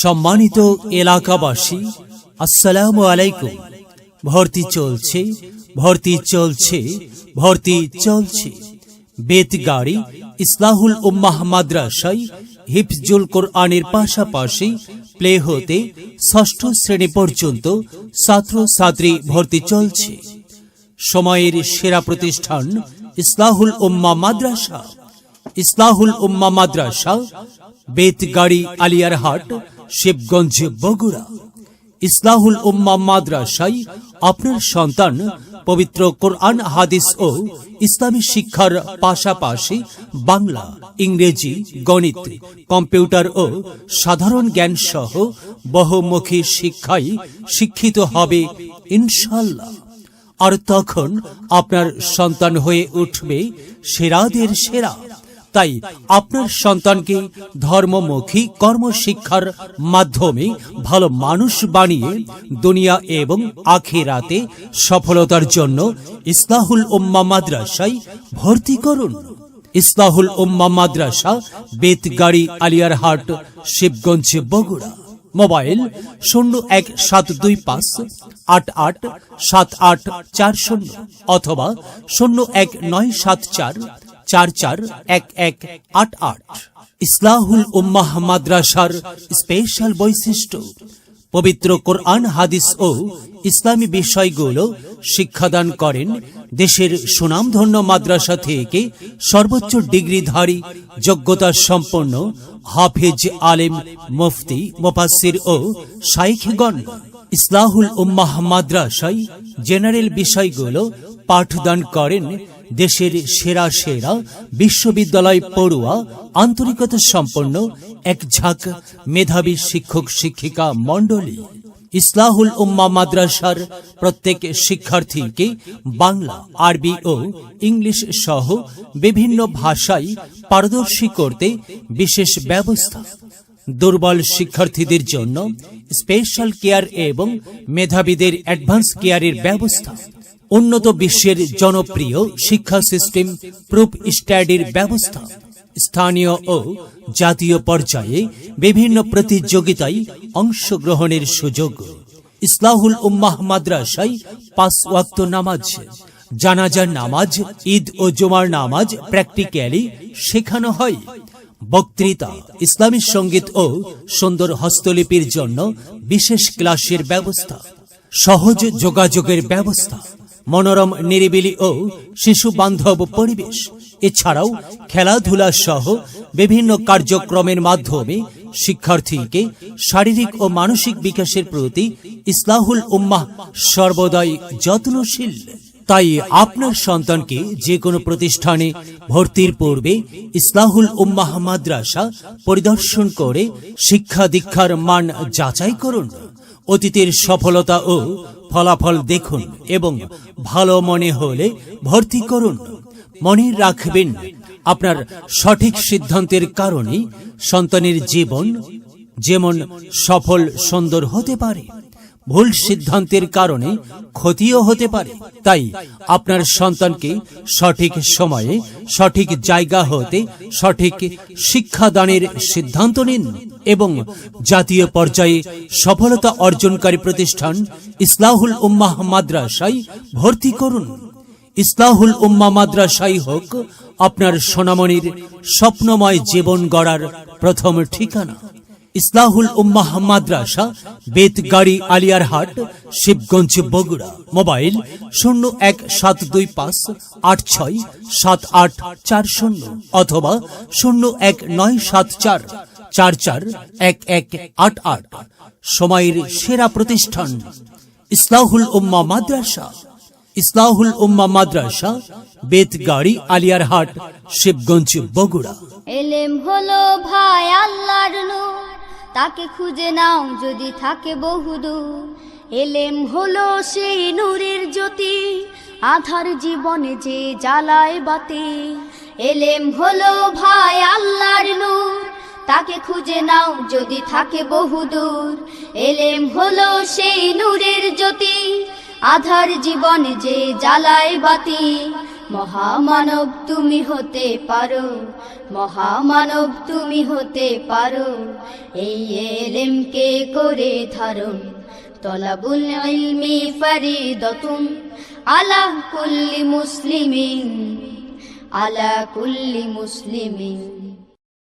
সম্মানিত এলাকাবাসী, আসসালামু আলাইকুম। ভর্তি চলছে ভর্তি চলছে ভর্তি চলছে। বেতগাড়ি ইসলাহুল উম্মাহ মাদ্রাসাই হিফজুল কোরআনের পাশাপাশি প্লে হতে ষষ্ঠ শ্রেণি পর্যন্ত ছাত্র ছাত্রী ভর্তি চলছে। সময়ের সেরা প্রতিষ্ঠান ইসলাহুল উম্মা মাদ্রাসা। ইসলাহুল উম্মা মাদ্রাসা বেতগাড়ি আলিয়ারহাট শিবগঞ্জ বগুড়া। ইসলাহুল উম্মা মাদ্রাসায় আপনার সন্তান পবিত্র কোরআন, হাদিস ও ইসলামী শিক্ষার পাশাপাশি বাংলা, ইংরেজি, গণিত, কম্পিউটার ও সাধারণ জ্ঞান সহ বহুমুখী শিক্ষায় শিক্ষিত হবে ইনশাল্লাহ আর তখন আপনার সন্তান হয়ে উঠবে সেরাদের সেরা। তাই আপনার সন্তানকে ধর্মমুখী কর্মশিক্ষার মাধ্যমে ভালো মানুষ বানিয়ে দুনিয়া এবং আখেরাতে সফলতার জন্য ইসলাহুল উম্মা মাদ্রাসায় ভর্তি করুন। ইসলাহুল উম্মা মাদ্রাসা, বেতগাড়ি আলিয়ারহাট শিবগঞ্জ, বগুড়া। মোবাইল শূন্য এক সাত দুই পাঁচ আট আট সাত আট চার শূন্য অথবা শূন্য এক নয় সাত চার চার চার এক এক আট আট। ইসলাহুল উম্মাহ মাদ্রাসার স্পেশাল বৈশিষ্ট্য, পবিত্র কোরআন, হাদিস ও ইসলামী বিষয়গুলো শিক্ষাদান করেন দেশের সুনামধন্য মাদ্রাসা থেকে সর্বোচ্চ ডিগ্রিধারী যোগ্যতা সম্পন্ন হাফেজ আলেম, মুফতি মোফাসির ও শাইখগণ। ইসলাহুল উম্মাহ মাদ্রাসায় জেনারেল বিষয়গুলো পাঠদান করেন দেশের সেরা সেরা বিশ্ববিদ্যালয় পড়ুয়া, আন্তরিকতা সম্পন্ন এক ঝাঁক মেধাবী শিক্ষক শিক্ষিকা মণ্ডলী। ইসলাহুল উম্মা মাদ্রাসার প্রত্যেক শিক্ষার্থীকে বাংলা, আরবি ও ইংলিশ সহ বিভিন্ন ভাষায় পারদর্শী করতে বিশেষ ব্যবস্থা। দুর্বল শিক্ষার্থীদের জন্য স্পেশাল কেয়ার এবং মেধাবীদের অ্যাডভান্স কেয়ারের ব্যবস্থা। উন্নত বিশ্বের জনপ্রিয় শিক্ষা সিস্টেম প্রুফ স্টাডির ব্যবস্থা। স্থানীয় ও জাতীয় পর্যায়ে বিভিন্ন প্রতিযোগিতায় অংশগ্রহণের সুযোগ। ইসলাহুল উম্মাহ মাদ্রাসায় পাঁচ ওয়াক্ত নামাজ, জানাজার নামাজ, ঈদ ও জুমার নামাজ প্র্যাকটিক্যালি শেখানো হয়। বক্তৃতা, ইসলামী সংগীত ও সুন্দর হস্তলিপির জন্য বিশেষ ক্লাসের ব্যবস্থা। সহজ যোগাযোগের ব্যবস্থা। মনোরম, নিরিবিলি ও শিশু বান্ধব পরিবেশ। এছাড়াও খেলাধুলা সহ বিভিন্ন কার্যক্রমের মাধ্যমে শিক্ষার্থীকে শারীরিক ও মানসিক বিকাশের প্রতি ইসলাহুল উম্মাহ সর্বদাই যত্নশীল। তাই আপনার সন্তানকে যে কোনো প্রতিষ্ঠানে ভর্তির পূর্বে ইসলাহুল উম্মাহ মাদ্রাসা পরিদর্শন করে শিক্ষা দীক্ষার মান যাচাই করুন। অতীতের সফলতা ও ফলাফল দেখুন এবং ভালো মনে হলে ভর্তি করুন। মনে রাখবেন, আপনার সঠিক সিদ্ধান্তের কারণে সন্তানের জীবন যেমন সফল, সুন্দর হতে পারে। ভুল সিদ্ধান্তের কারণে ক্ষতিও হতে পারে। তাই আপনার সন্তানকে সঠিক সময়ে সঠিক জায়গা হতে সঠিক শিক্ষাদানের সিদ্ধান্ত নিন এবং জাতীয় পর্যায়ে সফলতা অর্জনকারী প্রতিষ্ঠান ইসলাহুল উম্মাহ মাদ্রাসায় ভর্তি করুন। ইসলাহুল উম্মা মাদ্রাসাই হোক আপনার সোনামণির স্বপ্নময় জীবন গড়ার প্রথম ঠিকানা। ইসলাহুল উম্মাহ মাদ্রাসা, বেতগাড়ি আলিয়ারহাট শিবগঞ্জ, বগুড়া। মোবাইল শূন্য এক সাত দুই পাঁচ আট ছয় সাত আট চার শূন্য অথবা শূন্য এক নয় সাত চার চার চার এক এক আট আট। সময়ের সেরা প্রতিষ্ঠান, ইসলাহুল উম্মা মাদ্রাসা। ইসলাহুল উম্মা মাদ্রাসা, বেতগাড়ি আলিয়ারহাট শিবগঞ্জ, বগুড়া। এলেম হলো ভাই আল্লাহর নূর। তাকে খুঁজে নাও, যদি থাকে বহুদূর। এলেম হলো সেই নূরের জ্যোতি, আধার জীবনে যে জ্বালায় বাতি। এলেম হলো ভাই আল্লাহর নূর, তাকে খুঁজে নাও, যদি থাকে বহুদূর। এলেম হলো সেই নূরের জ্যোতি, আধার জীবনে যে জ্বালায় বাতি। মহামানব তুমি হতে পারো, মহামানব তুমি হতে পারো। এই এলেমকে করে ধারণ, তলাবুল ইলমি দতুম আলা কুল্লি মুসলিমিন, আলা কুল্লি মুসলিমিন।